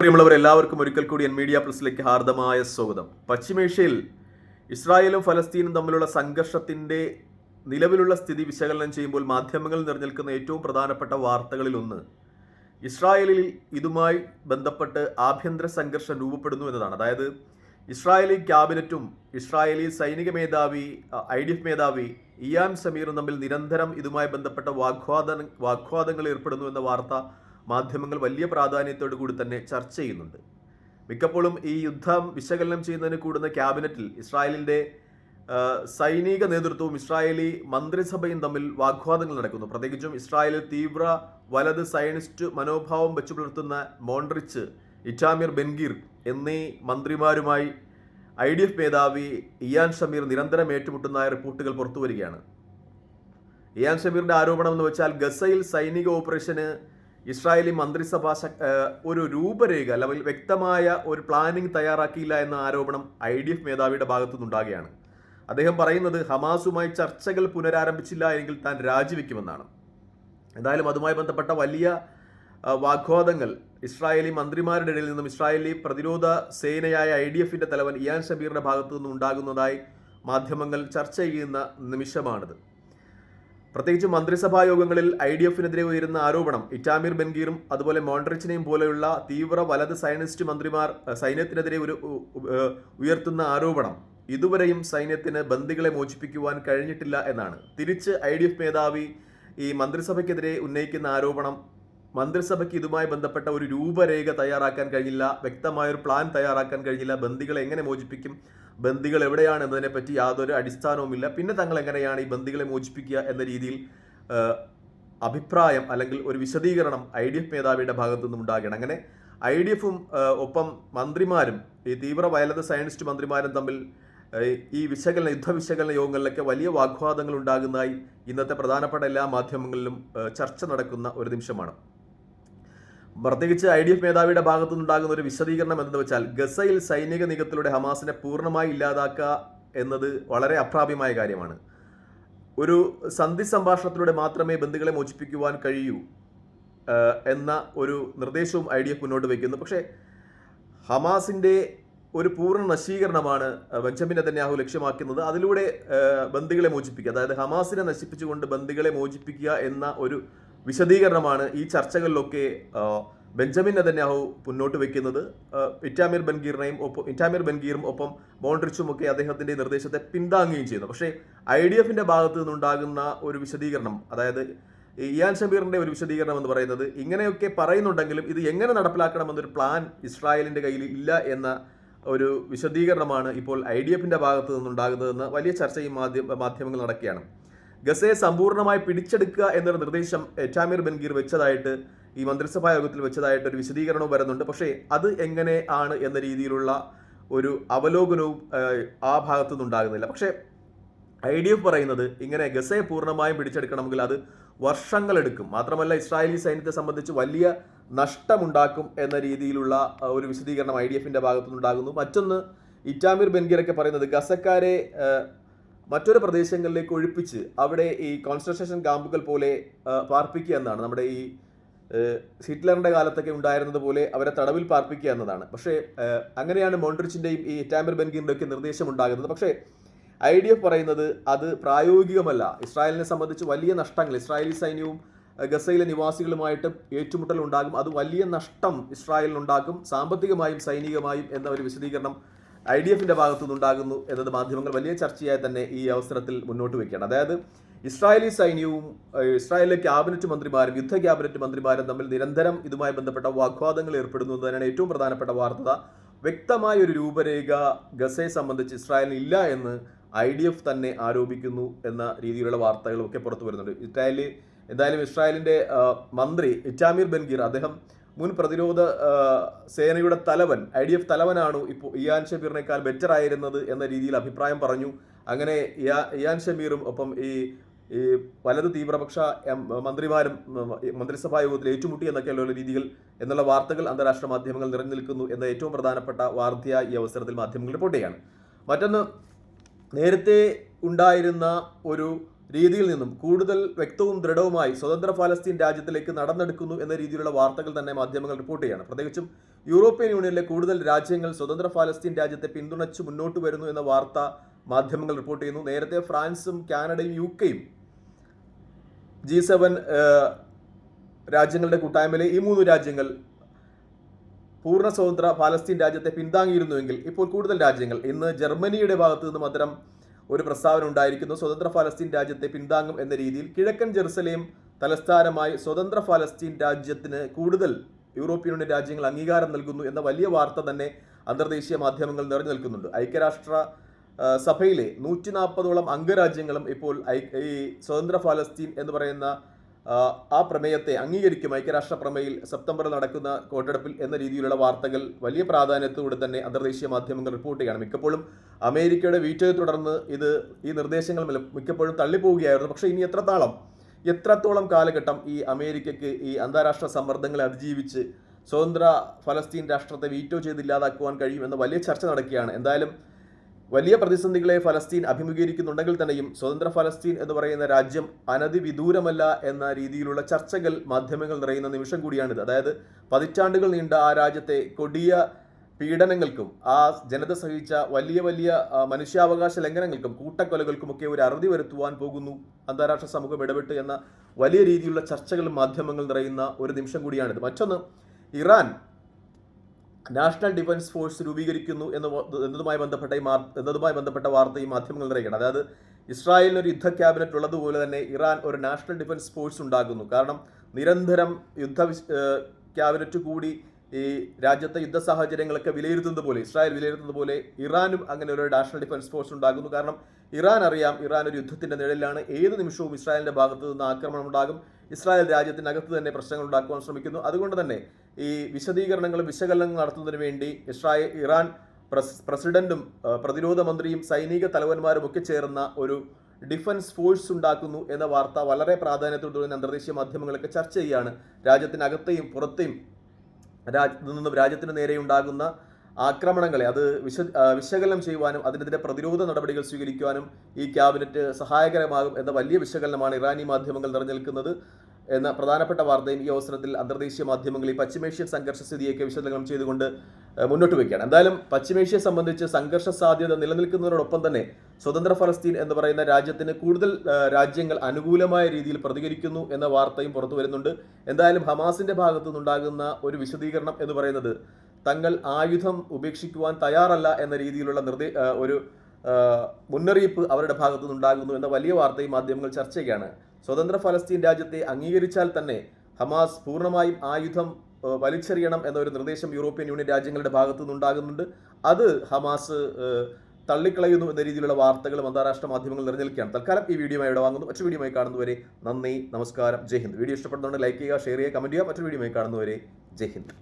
പ്രിയമുള്ളവർ എല്ലാവർക്കും ഒരിക്കൽ കൂടി എൻ മീഡിയ പ്ലസിലേക്ക് ഹാർദമായ സ്വാഗതം. പശ്ചിമേഷ്യയിൽ ഇസ്രായേലും ഫലസ്തീനും തമ്മിലുള്ള സംഘർഷത്തിന്റെ നിലവിലുള്ള സ്ഥിതി വിശകലനം ചെയ്യുമ്പോൾ മാധ്യമങ്ങളിൽ നിറഞ്ഞിൽക്കുന്ന ഏറ്റവും പ്രധാനപ്പെട്ട വാർത്തകളിൽ ഒന്ന് ഇസ്രായേലിൽ ഇതുമായി ബന്ധപ്പെട്ട് ആഭ്യന്തര സംഘർഷം രൂപപ്പെടുന്നു എന്നതാണ്. അതായത് ഇസ്രായേലി ക്യാബിനറ്റും ഇസ്രായേലി സൈനിക മേധാവി ഐ ഡി എഫ് മേധാവി ഇയാൻ സമീറും തമ്മിൽ നിരന്തരം ഇതുമായി ബന്ധപ്പെട്ട വാഗ്വാദ വാഗ്വാദങ്ങൾ ഏർപ്പെടുന്നു എന്ന വാർത്ത മാധ്യമങ്ങൾ വലിയ പ്രാധാന്യത്തോടു കൂടി തന്നെ ചർച്ച ചെയ്യുന്നുണ്ട്. മിക്കപ്പോഴും ഈ യുദ്ധം വിശകലനം ചെയ്യുന്നതിന് കൂടുന്ന ക്യാബിനറ്റിൽ ഇസ്രായേലിന്റെ സൈനിക നേതൃത്വവും ഇസ്രായേലി മന്ത്രിസഭയും തമ്മിൽ വാഗ്വാദങ്ങൾ നടക്കുന്നു. പ്രത്യേകിച്ചും ഇസ്രായേലിൽ തീവ്ര വലത് സയനിസ്റ്റ് മനോഭാവം വെച്ചു പുലർത്തുന്ന മോൺറിച്ച് ഇറ്റാമിർ ബെൻഗീർ എന്നീ മന്ത്രിമാരുമായി ഐ ഡി എഫ് മേധാവി ഇയാൻ ഷമീർ നിരന്തരം ഏറ്റുമുട്ടുന്നതായ റിപ്പോർട്ടുകൾ പുറത്തുവരികയാണ് ഇയാൻ ഷമീറിന്റെ ആരോപണം എന്ന് വെച്ചാൽ ഗസയിൽ സൈനിക ഓപ്പറേഷന് ഇസ്രായേലി മന്ത്രിസഭ ഒരു രൂപരേഖ അല്ലെങ്കിൽ വ്യക്തമായ ഒരു പ്ലാനിംഗ് തയ്യാറാക്കിയില്ല എന്ന ആരോപണം ഐ ഡി എഫ് മേധാവിയുടെ ഭാഗത്തു നിന്നുണ്ടാകുകയാണ് അദ്ദേഹം പറയുന്നത് ഹമാസുമായി ചർച്ചകൾ പുനരാരംഭിച്ചില്ല എങ്കിൽ താൻ രാജിവെക്കുമെന്നാണ്. എന്തായാലും അതുമായി ബന്ധപ്പെട്ട വലിയ വാഗ്വാദങ്ങൾ ഇസ്രായേലി മന്ത്രിമാരുടെ ഇടയിൽ നിന്നും ഇസ്രായേലി പ്രതിരോധ സേനയായ ഐ ഡി എഫിന്റെ തലവൻ ഇയാൻ ഷബീറിന്റെ ഭാഗത്തു നിന്നും ഉണ്ടാകുന്നതായി മാധ്യമങ്ങൾ ചർച്ച ചെയ്യുന്ന നിമിഷമാണിത്. പ്രത്യേകിച്ച് മന്ത്രിസഭാ യോഗങ്ങളിൽ ഐ ഡി എഫിനെതിരെ ഉയരുന്ന ആരോപണം ഇറ്റാമിർ ബെൻഗീറും അതുപോലെ മോൺട്രിച്ചിനെയും പോലെയുള്ള തീവ്ര വലത് സൈനിസ്റ്റ് മന്ത്രിമാർ സൈന്യത്തിനെതിരെ ഒരു ഉയർത്തുന്ന ആരോപണം. ഇതുവരെയും സൈന്യത്തിന് ബന്ദികളെ മോചിപ്പിക്കുവാൻ കഴിഞ്ഞിട്ടില്ല എന്നാണ്. തിരിച്ച് ഐ മേധാവി ഈ മന്ത്രിസഭയ്ക്കെതിരെ ഉന്നയിക്കുന്ന ആരോപണം മന്ത്രിസഭയ്ക്ക് ഇതുമായി ബന്ധപ്പെട്ട ഒരു രൂപരേഖ തയ്യാറാക്കാൻ കഴിഞ്ഞില്ല വ്യക്തമായ ഒരു പ്ലാൻ തയ്യാറാക്കാൻ കഴിഞ്ഞില്ല ബന്ദികളെ എങ്ങനെ മോചിപ്പിക്കും ബന്ദികൾ എവിടെയാണ് എന്നതിനെപ്പറ്റി യാതൊരു അടിസ്ഥാനവുമില്ല പിന്നെ തങ്ങൾ എങ്ങനെയാണ് ഈ ബന്ദികളെ മോചിപ്പിക്കുക എന്ന രീതിയിൽ അഭിപ്രായം അല്ലെങ്കിൽ ഒരു വിശദീകരണം ഐ ഡി എഫ് മേധാവിയുടെ ഭാഗത്തു നിന്നും ഉണ്ടാകണം. അങ്ങനെ ഐ ഡി എഫും ഒപ്പം മന്ത്രിമാരും ഈ തീവ്ര വയലത് സയനിസ്റ്റ് മന്ത്രിമാരും തമ്മിൽ ഈ വിശകലന യുദ്ധ വിശകലന യോഗങ്ങളിലൊക്കെ വലിയ വാഗ്വാദങ്ങൾ ഉണ്ടാകുന്നതായി ഇന്നത്തെ പ്രധാനപ്പെട്ട എല്ലാ മാധ്യമങ്ങളിലും ചർച്ച നടക്കുന്ന ഒരു നിമിഷമാണ്. പ്രത്യേകിച്ച് ഐ ഡി എഫ് മേധാവിയുടെ ഭാഗത്തു നിന്നുണ്ടാകുന്ന ഒരു വിശദീകരണം എന്തെന്ന് വെച്ചാൽ ഗസയിൽ സൈനിക നീക്കത്തിലൂടെ ഹമാസിനെ പൂർണമായി ഇല്ലാതാക്കുക എന്നത് വളരെ അപ്രാപ്യമായ കാര്യമാണ്. ഒരു സന്ധി സംഭാഷണത്തിലൂടെ മാത്രമേ ബന്ധുക്കളെ മോചിപ്പിക്കുവാൻ കഴിയൂ എന്ന ഒരു നിർദ്ദേശവും ഐ ഡി എഫ് മുന്നോട്ട് വയ്ക്കുന്നു. പക്ഷേ ഹമാസിന്റെ ഒരു പൂർണ നശീകരണമാണ് ബെഞ്ചമിൻ നെതന്യാഹു ലക്ഷ്യമാക്കുന്നത്. അതിലൂടെ ബന്ധുക്കളെ മോചിപ്പിക്കുക. അതായത് ഹമാസിനെ നശിപ്പിച്ചുകൊണ്ട് ബന്ദികളെ മോചിപ്പിക്കുക എന്ന ഒരു വിശദീകരണമാണ് ഈ ചർച്ചകളിലൊക്കെ ബെഞ്ചമിൻ നെതന്യാഹു മുന്നോട്ട് വെക്കുന്നത്. ഇറ്റാമിർ ബൻഗീറിനെയും ഒപ്പം ഇറ്റാമിർ ബൻഗീറും ഒപ്പം മോണ്ട്രിച്ചും ഒക്കെ അദ്ദേഹത്തിന്റെ നിർദ്ദേശത്തെ പിന്താങ്ങുകയും ചെയ്യുന്നു. പക്ഷേ ഐ ഡി എഫിന്റെ ഭാഗത്തു നിന്നുണ്ടാകുന്ന ഒരു വിശദീകരണം അതായത് ഇയാൻ ഷബീറിന്റെ ഒരു വിശദീകരണം എന്ന് പറയുന്നത് ഇങ്ങനെയൊക്കെ പറയുന്നുണ്ടെങ്കിലും ഇത് എങ്ങനെ നടപ്പിലാക്കണമെന്നൊരു പ്ലാൻ ഇസ്രായേലിന്റെ കയ്യിൽ ഇല്ല എന്ന ഒരു വിശദീകരണമാണ് ഇപ്പോൾ ഐ ഡി എഫിന്റെ ഭാഗത്ത് നിന്നുണ്ടാകുന്നതെന്ന് വലിയ ചർച്ചയും മാധ്യമ മാധ്യമങ്ങൾ നടക്കുകയാണ്. ഗസയെ സമ്പൂർണമായി പിടിച്ചെടുക്കുക എന്നൊരു നിർദ്ദേശം എറ്റാമിർ ബൻഗീർ വെച്ചതായിട്ട് ഈ മന്ത്രിസഭാ യോഗത്തിൽ വെച്ചതായിട്ട് ഒരു വിശദീകരണവും വരുന്നുണ്ട്. പക്ഷേ അത് എങ്ങനെ ആണ് എന്ന രീതിയിലുള്ള ഒരു അവലോകനവും ആ ഭാഗത്തു നിന്നുണ്ടാകുന്നില്ല പക്ഷേ ഐ ഡി എഫ് പറയുന്നത് ഇങ്ങനെ ഗസയെ പൂർണമായും പിടിച്ചെടുക്കണമെങ്കിൽ അത് വർഷങ്ങളെടുക്കും. മാത്രമല്ല ഇസ്രായേലി സൈന്യത്തെ സംബന്ധിച്ച് വലിയ നഷ്ടമുണ്ടാക്കും എന്ന രീതിയിലുള്ള ഒരു വിശദീകരണം ഐ ഡി എഫിന്റെ ഭാഗത്തുനിന്നുണ്ടാകുന്നു മറ്റൊന്ന് ഇറ്റാമിർ ബെൻഗീറൊക്കെ പറയുന്നത് ഗസക്കാരെ മറ്റൊരു പ്രദേശങ്ങളിലേക്ക് ഒഴിപ്പിച്ച് അവിടെ ഈ കോൺസെൻട്രേഷൻ ക്യാമ്പുകൾ പോലെ പാർപ്പിക്കുക എന്നാണ്. നമ്മുടെ ഈ ഹിറ്റ്ലറിന്റെ കാലത്തൊക്കെ ഉണ്ടായിരുന്നത് പോലെ അവരെ തടവിൽ പാർപ്പിക്കുക എന്നതാണ്. പക്ഷേ അങ്ങനെയാണ് മോൺട്രിച്ചിന്റെയും ഈ ബെൻഗീറിന്റെ ഒക്കെ നിർദ്ദേശം ഉണ്ടാകുന്നത്. പക്ഷേ ഐ ഡി എഫ് പറയുന്നത് അത് പ്രായോഗികമല്ല. ഇസ്രായേലിനെ സംബന്ധിച്ച് വലിയ നഷ്ടങ്ങൾ ഇസ്രായേലി സൈന്യവും ഗസയിലെ നിവാസികളുമായിട്ട് ഏറ്റുമുട്ടൽ ഉണ്ടാകും അത് വലിയ നഷ്ടം ഇസ്രായേലിനുണ്ടാക്കും സാമ്പത്തികമായും സൈനികമായും എന്ന ഒരു വിശദീകരണം ഐ ഡി എഫിന്റെ ഭാഗത്തു നിന്നുണ്ടാകുന്നു എന്നത് മാധ്യമങ്ങൾ വലിയ ചർച്ചയായി തന്നെ ഈ അവസരത്തിൽ മുന്നോട്ട് വയ്ക്കുകയാണ്. അതായത് ഇസ്രായേലി സൈന്യവും ഇസ്രായേലിലെ ക്യാബിനറ്റ് മന്ത്രിമാരും യുദ്ധ ക്യാബിനറ്റ് മന്ത്രിമാരും തമ്മിൽ നിരന്തരം ഇതുമായി ബന്ധപ്പെട്ട വാഗ്വാദങ്ങൾ ഏർപ്പെടുന്നു എന്നതാണ് ഏറ്റവും പ്രധാനപ്പെട്ട വാർത്ത വ്യക്തമായ ഒരു രൂപരേഖ ഗസയെ സംബന്ധിച്ച് ഇസ്രായേലിന് ഇല്ല എന്ന് ഐ ഡി എഫ് തന്നെ ആരോപിക്കുന്നു എന്ന രീതിയിലുള്ള വാർത്തകളൊക്കെ പുറത്തു വരുന്നുണ്ട്. ഇസ്രായേലി എന്തായാലും ഇസ്രായേലിന്റെ മന്ത്രി ഇറ്റാമിർ ബെൻഗീർ അദ്ദേഹം മുൻ പ്രതിരോധ സേനയുടെ തലവൻ ഐ ഡി എഫ് തലവനാണ് ഇപ്പോൾ ഇയാൻ ഷബീറിനേക്കാൾ ബെറ്റർ ആയിരുന്നത് എന്ന രീതിയിൽ അഭിപ്രായം പറഞ്ഞു. അങ്ങനെ ഇയാൻ ഷമീറും ഒപ്പം ഈ ഈ വലത് തീവ്രപക്ഷ മന്ത്രിമാരും മന്ത്രിസഭാ യോഗത്തിൽ ഏറ്റുമുട്ടി എന്നൊക്കെയുള്ള രീതികൾ എന്നുള്ള വാർത്തകൾ അന്താരാഷ്ട്ര മാധ്യമങ്ങൾ നിറഞ്ഞു നിൽക്കുന്നു എന്ന ഏറ്റവും പ്രധാനപ്പെട്ട വാർത്തയായി ഈ അവസരത്തിൽ മാധ്യമങ്ങൾ റിപ്പോർട്ട് ചെയ്യാണ്. മറ്റൊന്ന് നേരത്തെ ഉണ്ടായിരുന്ന ഒരു രീതിയിൽ നിന്നും കൂടുതൽ വ്യക്തവും ദൃഢവുമായി സ്വതന്ത്ര ഫലസ്തീൻ രാജ്യത്തിലേക്ക് നടന്നെടുക്കുന്നു എന്ന രീതിയിലുള്ള വാർത്തകൾ തന്നെ മാധ്യമങ്ങൾ റിപ്പോർട്ട് ചെയ്യാണ്. പ്രത്യേകിച്ചും യൂറോപ്യൻ യൂണിയനിലെ കൂടുതൽ രാജ്യങ്ങൾ സ്വതന്ത്ര ഫലസ്തീൻ രാജ്യത്തെ പിന്തുണച്ച് മുന്നോട്ട് വരുന്നു എന്ന വാർത്ത മാധ്യമങ്ങൾ റിപ്പോർട്ട് ചെയ്യുന്നു. നേരത്തെ ഫ്രാൻസും കാനഡയും യു കെയും ജി സെവൻ രാജ്യങ്ങളുടെ കൂട്ടായ്മയിലെ ഈ മൂന്ന് രാജ്യങ്ങൾ പൂർണ സ്വതന്ത്ര പാലസ്തീൻ രാജ്യത്തെ പിന്താങ്ങിയിരുന്നുവെങ്കിൽ ഇപ്പോൾ കൂടുതൽ രാജ്യങ്ങൾ ഇന്ന് ജർമ്മനിയുടെ ഭാഗത്തു നിന്നും അത്തരം ഒരു പ്രസ്താവന ഉണ്ടായിരിക്കുന്നു. സ്വതന്ത്ര ഫലസ്തീൻ രാജ്യത്തെ പിന്താങ്ങും എന്ന രീതിയിൽ കിഴക്കൻ ജെറുസലേം തലസ്ഥാനമായി സ്വതന്ത്ര ഫലസ്തീൻ രാജ്യത്തിന് കൂടുതൽ യൂറോപ്യൻ യൂണിയൻ രാജ്യങ്ങൾ അംഗീകാരം നൽകുന്നു എന്ന വലിയ വാർത്ത തന്നെ അന്തർദേശീയ മാധ്യമങ്ങൾ നിറഞ്ഞു നിൽക്കുന്നുണ്ട്. ഐക്യരാഷ്ട്ര സഭയിലെ നൂറ്റി നാൽപ്പതോളം അംഗരാജ്യങ്ങളും ഇപ്പോൾ ഈ സ്വതന്ത്ര ഫലസ്തീൻ എന്ന് പറയുന്ന ആ, പ്രമേയത്തെ അംഗീകരിക്കും. ഐക്യരാഷ്ട്ര പ്രമേയിൽ സെപ്റ്റംബറിൽ നടക്കുന്ന വോട്ടെടുപ്പിൽ എന്ന രീതിയിലുള്ള വാർത്തകൾ വലിയ പ്രാധാന്യത്തോടെ തന്നെ അന്തർദേശീയ മാധ്യമങ്ങൾ റിപ്പോർട്ട് ചെയ്യണം. മിക്കപ്പോഴും അമേരിക്കയുടെ വീറ്റോയെ തുടർന്ന് ഇത് ഈ നിർദ്ദേശങ്ങൾ മിക്കപ്പോഴും തള്ളിപ്പോവുകയായിരുന്നു. പക്ഷേ ഇനി എത്രത്തോളം എത്രത്തോളം കാലഘട്ടം ഈ അമേരിക്കയ്ക്ക് ഈ അന്താരാഷ്ട്ര സമ്മർദ്ദങ്ങളെ അതിജീവിച്ച് സ്വതന്ത്ര ഫലസ്തീൻ രാഷ്ട്രത്തെ വീറ്റോ ചെയ്ത് ഇല്ലാതാക്കുവാൻ കഴിയുമെന്ന വലിയ ചർച്ച നടക്കുകയാണ്. എന്തായാലും വലിയ പ്രതിസന്ധികളെ ഫലസ്തീൻ അഭിമുഖീകരിക്കുന്നുണ്ടെങ്കിൽ തന്നെയും സ്വതന്ത്ര ഫലസ്തീൻ എന്ന് പറയുന്ന രാജ്യം അനധിവിദൂരമല്ല എന്ന രീതിയിലുള്ള ചർച്ചകൾ മാധ്യമങ്ങൾ നിറയുന്ന നിമിഷം കൂടിയാണിത്. അതായത് പതിറ്റാണ്ടുകൾ നീണ്ട ആ രാജ്യത്തെ കൊടിയ പീഡനങ്ങൾക്കും ആ ജനത സഹിച്ച വലിയ വലിയ മനുഷ്യാവകാശ ലംഘനങ്ങൾക്കും കൂട്ടക്കൊലകൾക്കുമൊക്കെ ഒരു അറുതി വരുത്തുവാൻ പോകുന്നു അന്താരാഷ്ട്ര സമൂഹം ഇടപെട്ട് എന്ന വലിയ രീതിയിലുള്ള ചർച്ചകൾ മാധ്യമങ്ങൾ നിറയുന്ന ഒരു നിമിഷം കൂടിയാണിത്. മറ്റൊന്ന് ഇറാൻ നാഷണൽ ഡിഫൻസ് ഫോഴ്സ് രൂപീകരിക്കുന്നു എന്ന് എന്നതുമായി ബന്ധപ്പെട്ട ഈ എന്നതുമായി ബന്ധപ്പെട്ട വാർത്ത ഈ മാധ്യമങ്ങൾ നിറയുകയാണ്. അതായത് ഇസ്രായേലിന് ഒരു യുദ്ധ ക്യാബിനറ്റ് ഉള്ളതുപോലെ തന്നെ ഇറാൻ ഒരു നാഷണൽ ഡിഫൻസ് ഫോഴ്സ് ഉണ്ടാകുന്നു കാരണം നിരന്തരം യുദ്ധ ക്യാബിനറ്റ് കൂടി ഈ രാജ്യത്തെ യുദ്ധ സാഹചര്യങ്ങളൊക്കെ വിലയിരുത്തുന്നത് പോലെ ഇസ്രായേൽ വിലയിരുത്തുന്നത് പോലെ ഇറാനും അങ്ങനെ ഒരു നാഷണൽ ഡിഫൻസ് ഫോഴ്സ് ഉണ്ടാകുന്നു കാരണം ഇറാൻ അറിയാം ഇറാൻ ഒരു യുദ്ധത്തിന്റെ നിഴലിലാണ്. ഏത് നിമിഷവും ഇസ്രായേലിന്റെ ഭാഗത്തു നിന്ന് ആക്രമണം ഉണ്ടാകും. ഇസ്രായേൽ രാജ്യത്തിനകത്ത് തന്നെ പ്രശ്നങ്ങൾ ഉണ്ടാക്കുവാൻ ശ്രമിക്കുന്നു. അതുകൊണ്ട് തന്നെ ഈ വിശദീകരണങ്ങളും വിശകലനങ്ങൾ നടത്തുന്നതിന് വേണ്ടി ഇസ്രായേൽ ഇറാൻ പ്രസ് പ്രസിഡന്റും പ്രതിരോധ മന്ത്രിയും സൈനിക തലവന്മാരും ഒക്കെ ചേർന്ന ഒരു ഡിഫൻസ് ഫോഴ്സ് ഉണ്ടാക്കുന്നു എന്ന വാർത്ത വളരെ പ്രാധാന്യത്തോടെ അന്തർദേശീയ മാധ്യമങ്ങളൊക്കെ ചർച്ച ചെയ്യുകയാണ് രാജ്യത്തിനകത്തെയും പുറത്തെയും രാജ്യത്തു നിന്നും രാജ്യത്തിന് നേരെ ഉണ്ടാകുന്ന ആക്രമണങ്ങളെ അത് വിശ വിശകലനം ചെയ്യുവാനും അതിനെതിരെ പ്രതിരോധ നടപടികൾ സ്വീകരിക്കുവാനും ഈ ക്യാബിനറ്റ് സഹായകരമാകും എന്ന വലിയ വിശകലനമാണ് ഇറാനി മാധ്യമങ്ങൾ നിറഞ്ഞു നിൽക്കുന്നത്. എന്ന പ്രധാനപ്പെട്ട വാർത്തയും ഈ അവസരത്തിൽ അന്തർദേശീയ മാധ്യമങ്ങൾ ഈ പശ്ചിമേഷ്യൻ സംഘർഷ സ്ഥിതിയൊക്കെ വിശകലനം ചെയ്തുകൊണ്ട് മുന്നോട്ട് വയ്ക്കുകയാണ്. എന്തായാലും പശ്ചിമേഷ്യയെ സംബന്ധിച്ച് സംഘർഷ സാധ്യത നിലനിൽക്കുന്നതിനോടൊപ്പം തന്നെ സ്വതന്ത്ര ഫലസ്തീൻ എന്ന് പറയുന്ന രാജ്യത്തിന് കൂടുതൽ രാജ്യങ്ങൾ അനുകൂലമായ രീതിയിൽ പ്രതികരിക്കുന്നു എന്ന വാർത്തയും പുറത്തു വരുന്നുണ്ട്. എന്തായാലും ഹമാസിന്റെ ഭാഗത്തു നിന്നുണ്ടാകുന്ന ഒരു വിശദീകരണം എന്ന് പറയുന്നത് തങ്ങൾ ആയുധം ഉപേക്ഷിക്കുവാൻ തയ്യാറല്ല എന്ന രീതിയിലുള്ള നിർദ്ദേ ഒരു മുന്നറിയിപ്പ് അവരുടെ ഭാഗത്തു നിന്നുണ്ടാകുന്നു എന്ന വലിയ വാർത്തയും മാധ്യമങ്ങൾ ചർച്ച ചെയ്യുകയാണ്. സ്വതന്ത്ര ഫലസ്തീൻ രാജ്യത്തെ അംഗീകരിച്ചാൽ തന്നെ ഹമാസ് പൂർണമായും ആയുധം വലിച്ചെറിയണം എന്നൊരു നിർദ്ദേശം യൂറോപ്യൻ യൂണിയൻ രാജ്യങ്ങളുടെ ഭാഗത്തു നിന്നുണ്ടാകുന്നുണ്ട്. അത് ഹമാസ് തള്ളിക്കളയുന്നു എന്ന രീതിയിലുള്ള വാർത്തകളും അന്താരാഷ്ട്ര മാധ്യമങ്ങൾ നിറഞ്ഞിരിക്കുകയാണ് തൽക്കാലം ഈ വീഡിയോയുമായി ഇവിടെ വാങ്ങുന്നു. മറ്റു വീഡിയോയുമായി കാണുന്നവരെ നന്ദി നമസ്കാരം ജയ് ഹിന്ദ്. വീഡിയോ ഇഷ്ടപ്പെടുന്നുണ്ട് ലൈക്ക് ചെയ്യുക ഷെയർ ചെയ്യുക കമന്റ് ചെയ്യുക. മറ്റൊരു വീഡിയോയുമായി കാണുന്നവരെ ജയ് ഹിന്ദ്.